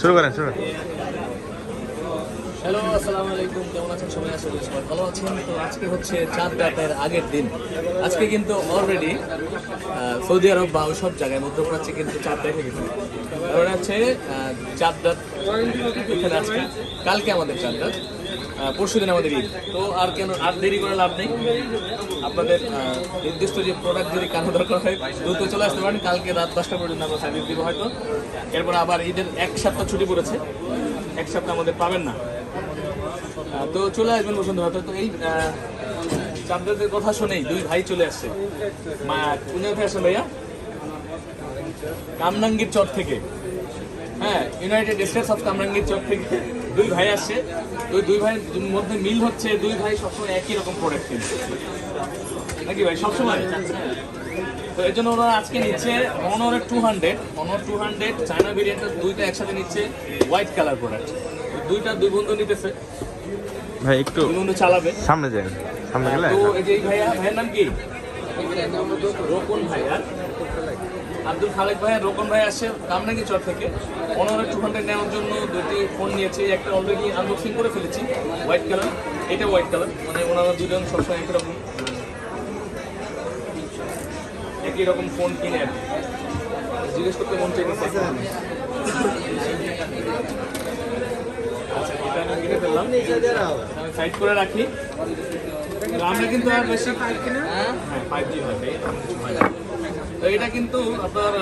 শুরু করেন, শুরু। হ্যালো, আসসালামু আলাইকুম। কেমন আছেন? সবাই করি সবাই ভালো আছেন। তো আজকে হচ্ছে চাঁদ রাতের আগের দিন। আজকে কিন্তু অলরেডি সৌদি আরব বা সব জায়গায় মধ্যপ্রাচ্যে কিন্তু চাঁদ দেখে গেছে। কারণ হচ্ছে চাঁদ দাঁত আজকে, কালকে আমাদের চাঁদ রাত। পরশু দিন আমাদের ঈদ। তো আর কেন, আর দেরি করে লাভ নেই। আপনাদের নির্দিষ্ট যে প্রোডাক্ট যদি কারও দরকার হয়, দ্রুত চলে আসতে পারেন। কালকে রাত দশটা পর্যন্ত আমরা সার্ভিস দিব হয়তো। এরপর আবার ঈদের এক সপ্তাহ ছুটি পড়েছে। এক সপ্তাহ আমাদের পাবেন না। তো চলে আসবেন বসুন্ধরা তো তো এই চাঁদের কথা শুনেই দুই ভাই চলে আসছে। মা কোন ভাইয়া। কামনাঙ্গির চর থেকে। হ্যাঁ ইউনাইটেড স্টেটস অফ কামরাঙ্গীর চক থেকে দুই ভাই আসছে। ওই দুই ভাইয়ের মধ্যে মিল হচ্ছে দুই ভাই সবসময় একই রকম প্রোডাক্ট কিনছে। নাকি ভাই? সবসময়? তো এই জন্য ওরা আজকে নিচ্ছে অনরের two hundred Honor two hundred China ভেরিয়েন্টের দুইটা একসাথে নিচ্ছে হোয়াইট কালার প্রোডাক্ট দুইটা দুই বন্ধু নিতেছে। ভাই একটু বন্ধু চালাবে। সামনে যান সামনে গেলে তো এই যে ভাইয়া ভাইয়ের নাম কি? রোকন ভাই আর আব্দুল খালেক ভাই আর রোকন ভাই আসছে কামনাগি চর থেকে। পনেরো টু হান্ড্রেড নেওয়ার জন্য দুটি ফোন নিয়েছি। একটা অলরেডি আনবক্সিং করে ফেলেছি হোয়াইট কালার এটা হোয়াইট কালার মানে ওনারা দুজন সবসময় একই রকম। একই রকম ফোন কিনে আর জিজ্ঞেস করতে মন চাইতেছে আচ্ছা এটা আমি কিনে ফেললাম। আমি সাইড করে রাখি। আমরা কিন্তু আর বেশি ফাইভ জি হয় ভাই, হয় তো এটা কিন্তু আপনার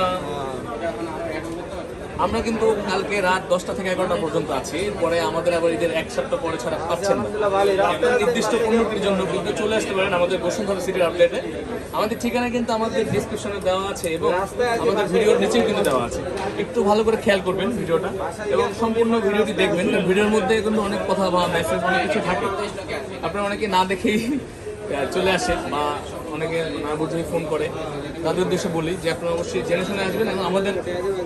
আমরা কিন্তু কালকে রাত দশটা থেকে এগারোটা পর্যন্ত আছি। পরে আমাদের আবার ঈদের এক সপ্তাহ পরে ছাড়া পাচ্ছেন না। নির্দিষ্ট পণ্যটির জন্য কিন্তু চলে আসতে পারেন আমাদের বসুন্ধরা সিটির আপডেটে আমাদের ঠিকানা কিন্তু আমাদের ডিসক্রিপশনে দেওয়া আছে এবং আমাদের ভিডিওর নিচেও কিন্তু দেওয়া আছে। একটু ভালো করে খেয়াল করবেন ভিডিওটা এবং সম্পূর্ণ ভিডিওটি দেখবেন। ভিডিওর মধ্যে কিন্তু অনেক কথা বা মেসেজ অনেক কিছু থাকে। আপনারা অনেকে না দেখেই চলে আসে বা অনেকে না বুঝেই ফোন করে। তাদের উদ্দেশ্যে বলি যে, আপনারা অবশ্যই জেনে শুনে আসবেন এবং আমাদের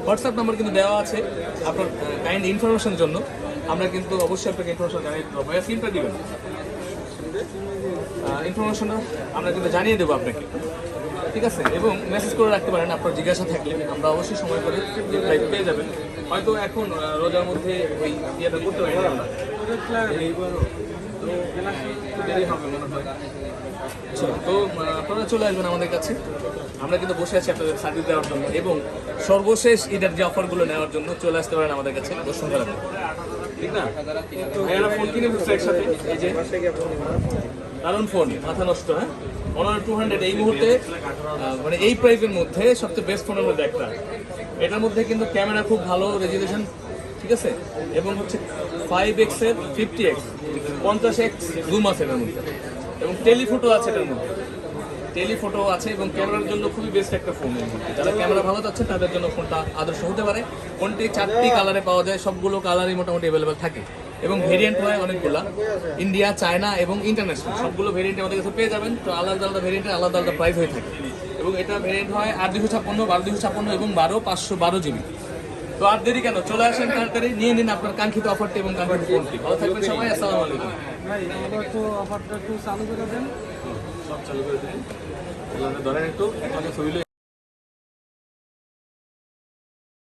হোয়াটসঅ্যাপ নাম্বার কিন্তু দেওয়া আছে আপনার কাইন্ড ইনফরমেশনের জন্য। আমরা কিন্তু অবশ্যই আপনাকে ইনফরমেশন জানিয়ে দেবো। ভাইয়া সিমটা দিবেন। ইনফরমেশনটা আমরা কিন্তু জানিয়ে দেবো আপনাকে। ঠিক আছে? এবং মেসেজ করে রাখতে পারেন আপনার জিজ্ঞাসা থাকলে আমরা অবশ্যই সময় করে রিপ্লাই পেয়ে যাবেন। হয়তো এখন রোজার মধ্যে ওই ইয়েটা করতে পারি না তো আচ্ছা, আপনারা চলে আসবেন আমাদের কাছে। আমরা কিন্তু বসে আছি আপনাদের সার্ভিস দেওয়ার জন্য এবং সর্বশেষ ঈদের যে অফারগুলো নেওয়ার জন্য চলে আসতে পারেন আমাদের কাছে। বসুন্ধরা ঠিক না? ফোন কিনে একসাথে। এই যে দারুণ ফোন মাথা নষ্ট হ্যাঁ? অনার টু হান্ড্রেড এই মুহূর্তে মানে এই প্রাইসের মধ্যে সবচেয়ে বেস্ট ফোনের মধ্যে একটা। এটার মধ্যে কিন্তু ক্যামেরা খুব ভালো রেজুলেশন ঠিক আছে? এবং হচ্ছে ফাইভ এক্সের ফিফটি এক্স পঞ্চাশ এক্স জুম আছে এটার মধ্যে। এবং টেলিফোটো আছে এটার মধ্যে। টেলিফোটো আছে এবং ক্যামেরার জন্য খুবই বেস্ট একটা ফোন যারা ক্যামেরা ভালো চাচ্ছে তাদের জন্য ফোনটা আদর্শ হতে পারে। ফোনটি চারটি কালারে পাওয়া যায়, সবগুলো কালারই মোটামুটি অ্যাভেলেবেল থাকে। এবং ভেরিয়েন্ট হয় অনেকগুলা। ইন্ডিয়া চায়না এবং ইন্টারন্যাশনাল সবগুলো ভেরিয়েন্ট আমাদের কাছে পেয়ে যাবেন। তো আলাদা আলাদা ভেরিয়েন্টের আলাদা আলাদা প্রাইস হয়ে থাকে। এবং এটা ভেরিয়েন্ট হয় আট দুশো ছাপ্পান্ন বারো দুশো ছাপ্পান্ন এবং বারো পাঁচশো বারো জিবি। তো আর দেরি কেন? চলে আসেন তাড়াতাড়ি নিয়ে নিন আপনার কাঙ্ক্ষিত অফারটি এবং কাঙ্ক্ষিত ফোনটি ভালো থাকবেন সবাই আসসালামু আলাইকুম। একটু অফারটা একটু চালু করে দেন। সব চালু করে দিন। ধরেন একটু একটু ছবি